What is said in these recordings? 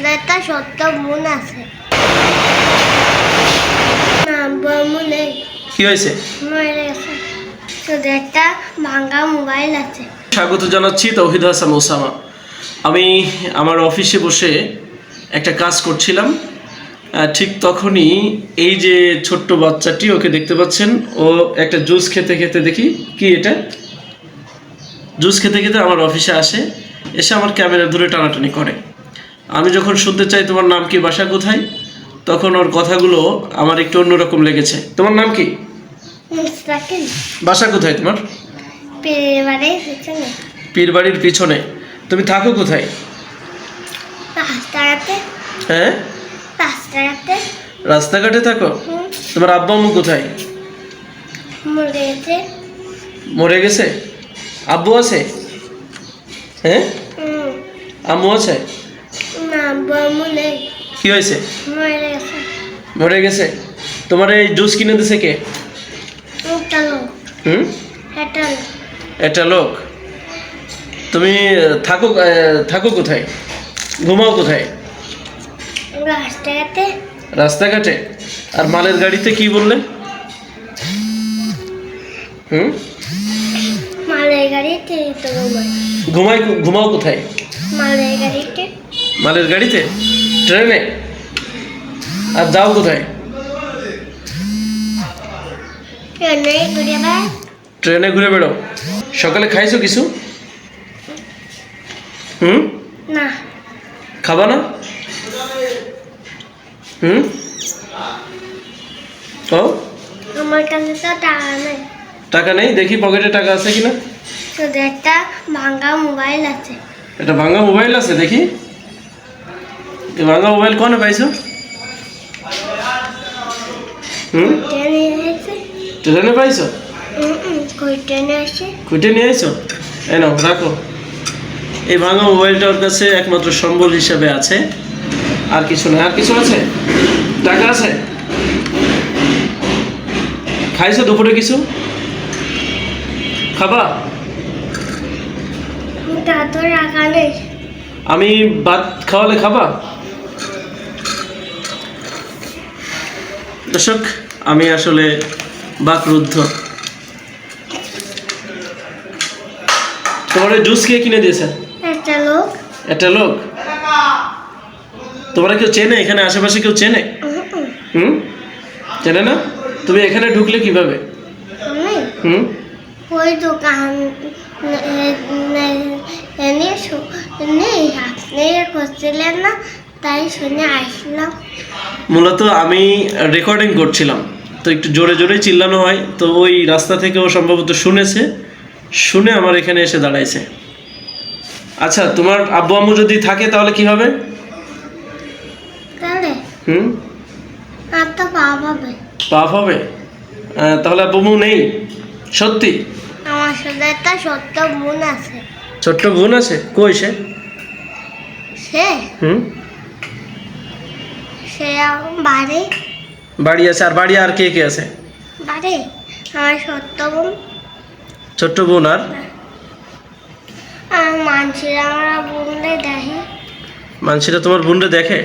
সাথে একটা সত্য আছে। কি হয়েছে? একটা মোবাইল আছে। স্বাগত জানাচ্ছি তৌহিদ হাসান ওসামা। আমি আমার অফিসে বসে একটা কাজ করছিলাম। ঠিক তখনই এই যে ছোট্ট বাচ্চাটি ওকে দেখতে পাচ্ছেন ও একটা জুস খেতে খেতে দেখি কি এটা? জুস খেতে খেতে আমার অফিসে আসে এসে আমার ক্যামেরা ধরে টানাটানি করে। আমি যখন শুনতে চাই তোমার নাম কি বাসা কোথায় তখন ওর কথাগুলো আমার একটু অন্যরকম লেগেছে। তোমার নাম কি? বাসা কোথায় তোমার? পীরবাড়ির পিছনে। তুমি থাকো কোথায়? রাস্তাঘাটে। হ্যাঁ? রাস্তাঘাটে। থাকো? তোমার আব্বা আম্মু কোথায়? মরে গেছে। আব্বু আছে? হ্যাঁ? আম্মু আছে? কি হয়েছে? মরে গেছে। তোমার এই জুস কিনে দিছে কে? হুম? একটা লোক। তুমি থাকো থাকো কোথায়? ঘুমাও কোথায়? রাস্তাঘাটে। রাস্তাঘাটে? আর মালের গাড়িতে কি বললে? হুম? মালের গাড়িতে ঘুমাই ঘুমাও কোথায়? মালের গাড়িতে। মালের গাড়িতে? ট্রেনে? আর যাও কোথায়? ট্রেনে ঘুরে বেড়াও। সকালে খাইছো কিছু? হুম? না। খাবা না? হুম? ও? আমার কাছে তো টাকা নেই। টাকা নেই? দেখি পকেটে টাকা আছে কিনা? একটা ভাঙা মোবাইল আছে। একটা ভাঙা মোবাইল আছে দেখি। ভাঙা মোবাইল কনে পাইছো? হুম? ট্রেনে পাইছো? খুঁটে নিয়ে আইছো? রাখো। এই ভাঙা মোবাইলটা কাছে একমাত্র সম্বল হিসাবে আছে। আর কিছু না আর কিছু আছে? টাকা আছে? খাইছো দুপুরে কিছু? খাবা? তা তো টাকা নেই। আমি ভাত খাওয়ালে খাবা? দর্শক আমি আসলে বাকরুদ্ধ তোমার জুস কে কিনে দিয়েছে? একটা লোক। একটা লোক? তোমরা কেউ চেনে? এখানে আশেপাশে কেউ চেনে? হুম। চেনে না? তুমি এখানে ঢুকলে কীভাবে? হুম? ওই দোকান শুনে আপনি করছিলেন না তাই শুনে আসলাম। মূলত আমি রেকর্ডিং করছিলাম। তো একটু জোরে জোরে চিল্লানো হয় তো ওই রাস্তা থেকে ও সম্ভবত শুনেছে শুনে আমার এখানে এসে দাঁড়াইছে। আচ্ছা তোমার আব্বু আম্মু যদি থাকে তাহলে কি হবে? তাহলে? হুম? আর তো পাওয়া পাবে পাপ হবে? তাহলে আব্বু আম্মু নেই? সত্যি? আমার সাথে একটা সত্য বোন আছে। ছোট্ট বোন আছে? কই সে? সে? হুম? সে বাড়ি। বাড়ি আছে আর বাড়ি আর কে কে আছে? বাড়ি? আমার সত্য বোন। ছোট্ট বোন আর? দেখে। মানুষেরা তোমার বোনরে দেখে?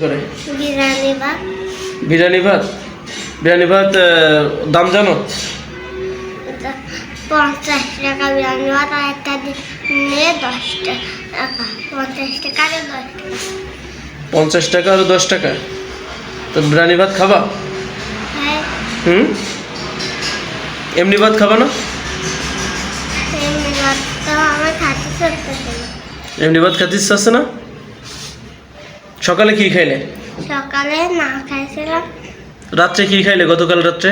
করে? বিরিয়ানি বা বিরিয়ানি ভাত? বিরিয়ানি ভাত দাম জানো? পঞ্চাশ টাকা আর একটা নিয়ে দশ টাকা পঞ্চাশ টাকা আর দশ টাকা। পঞ্চাশ টাকা আর দশ টাকা? তো বিরিয়ানি ভাত খাবা? হ্যাঁ। হুম? এমনি ভাত খাবা না? এমনি ভাত তো আমার না। এমনি ভাত খাতে ইচ্ছা আছে না? সকালে কি খাইলে? সকালে না খাইছিলাম। রাত্রে কি খাইলে গতকাল রাত্রে?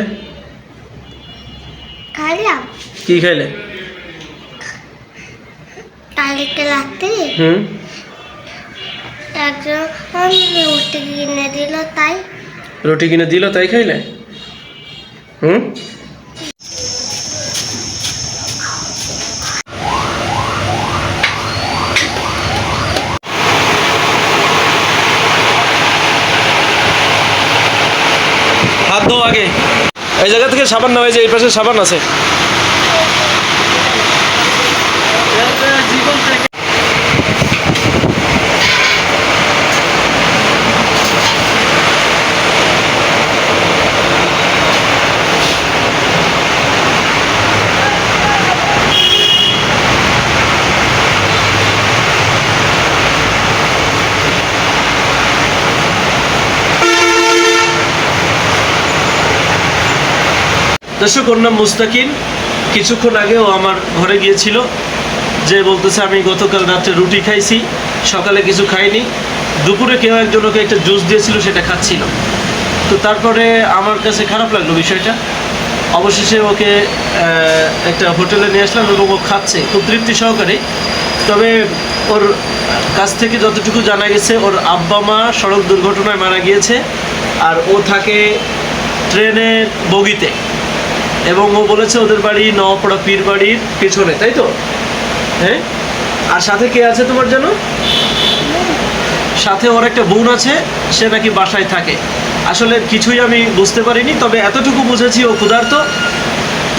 খাইলাম। কি খাইলে কালকে রাত্রি হুম? একজন রুটি কিনে দিল তাই। রুটি কিনে দিল তাই খাইলে? হুম? হাত ধো আগে। এই জায়গা থেকে সাবান নেওয়া যে এই পাশে সাবান আছে। দর্শক, ওর নাম মুস্তাকিন কিছুক্ষণ আগেও আমার ঘরে গিয়েছিল। যে বলতেছে, আমি গতকাল রাত্রে রুটি খাইছি, সকালে কিছু খাইনি। দুপুরে কেউ একজন ওকে একটা জুস দিয়েছিল, সেটা খাচ্ছিল। তো তারপরে আমার কাছে খারাপ লাগল বিষয়টা। অবশেষে ওকে একটা হোটেলে নিয়ে আসলাম এবং ও খাচ্ছে, খুব তৃপ্তি সহকারে। তবে ওর কাছ থেকে যতটুকু জানা গেছে, ওর আব্বা মা সড়ক দুর্ঘটনায় মারা গিয়েছে, আর ও থাকে ট্রেনের বগিতে। এবং ও বলেছে ওদের বাড়ি নওয়াপড়া পীর বাড়ির পেছনে, তাই তো? হ্যাঁ? আর সাথে কে আছে তোমার জন্য সাথে ওর একটা বোন আছে, সে নাকি বাসায় থাকে। আসলে কিছুই আমি বুঝতে পারিনি, তবে এতটুকু বুঝেছি ও ক্ষুধার্ত।